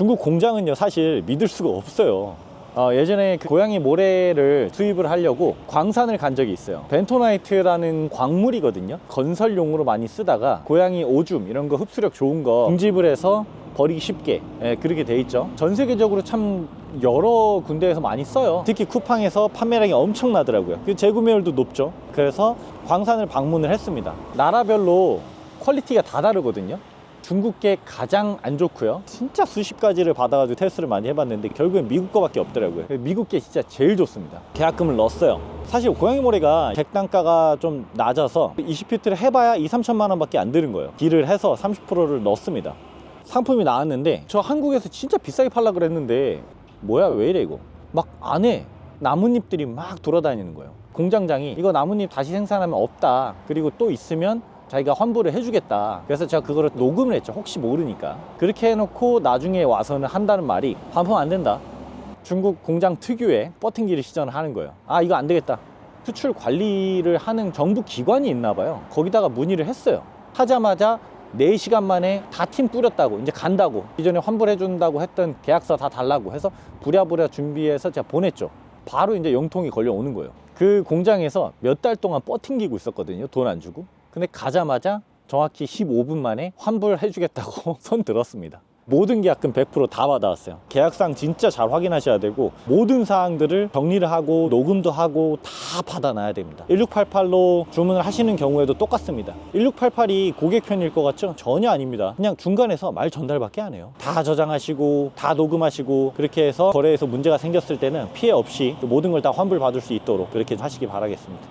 중국 공장은요 사실 믿을 수가 없어요. 어, 예전에 그 고양이 모래를 수입을 하려고 광산을 간 적이 있어요. 벤토나이트라는 광물이거든요. 건설용으로 많이 쓰다가 고양이 오줌 이런 거 흡수력 좋은 거 공집을 해서 버리기 쉽게 예, 그렇게 돼 있죠. 전 세계적으로 참 여러 군데에서 많이 써요. 특히 쿠팡에서 판매량이 엄청나더라고요. 그 재구매율도 높죠. 그래서 광산을 방문을 했습니다. 나라별로 퀄리티가 다 다르거든요 중국계 가장 안 좋고요. 진짜 수십 가지를 받아가지고 테스트를 많이 해봤는데 결국엔 미국 거밖에 없더라고요. 미국계 진짜 제일 좋습니다. 계약금을 넣었어요. 사실 고양이 모래가 객단가가 좀 낮아서 20피트를 해봐야 2, 3천만 원밖에 안 드는 거예요. 딜을 해서 30%를 넣습니다. 상품이 나왔는데 저 한국에서 진짜 비싸게 팔라 그랬는데 뭐야 왜 이래 이거 막 안에 나뭇잎들이 막 돌아다니는 거예요 공장장이 이거 나뭇잎 다시 생산하면 없다 그리고 또 있으면 자기가 환불을 해주겠다. 그래서 제가 그거를 녹음을 했죠. 혹시 모르니까. 그렇게 해놓고 나중에 와서는 한다는 말이 반품 안 된다. 중국 공장 특유의 버팅기를 시전을 하는 거예요. 아 이거 안 되겠다. 수출 관리를 하는 정부 기관이 있나 봐요. 거기다가 문의를 했어요. 하자마자 4시간 만에 다 팀 뿌렸다고 이제 간다고. 이전에 환불해 준다고 했던 계약서 다 달라고 해서 부랴부랴 준비해서 제가 보냈죠. 바로 이제 영통이 걸려오는 거예요. 그 공장에서 몇 달 동안 버팅기고 있었거든요. 돈 안 주고 근데 가자마자 정확히 15분 만에 환불해 주겠다고 손 들었습니다 모든 계약금 100%다 받아왔어요. 계약상 진짜 잘 확인하셔야 되고 모든 사항들을 정리를 하고 녹음도 하고 다 받아놔야 됩니다. 1688로 주문을 하시는 경우에도 똑같습니다. 1688이 고객 편일 것 같죠? 전혀 아닙니다. 그냥 중간에서 말 전달밖에 안 해요. 다 저장하시고 다 녹음하시고 그렇게 해서 거래에서 문제가 생겼을 때는 피해 없이 모든 걸 다 환불 받을 수 있도록 그렇게 하시기 바라겠습니다.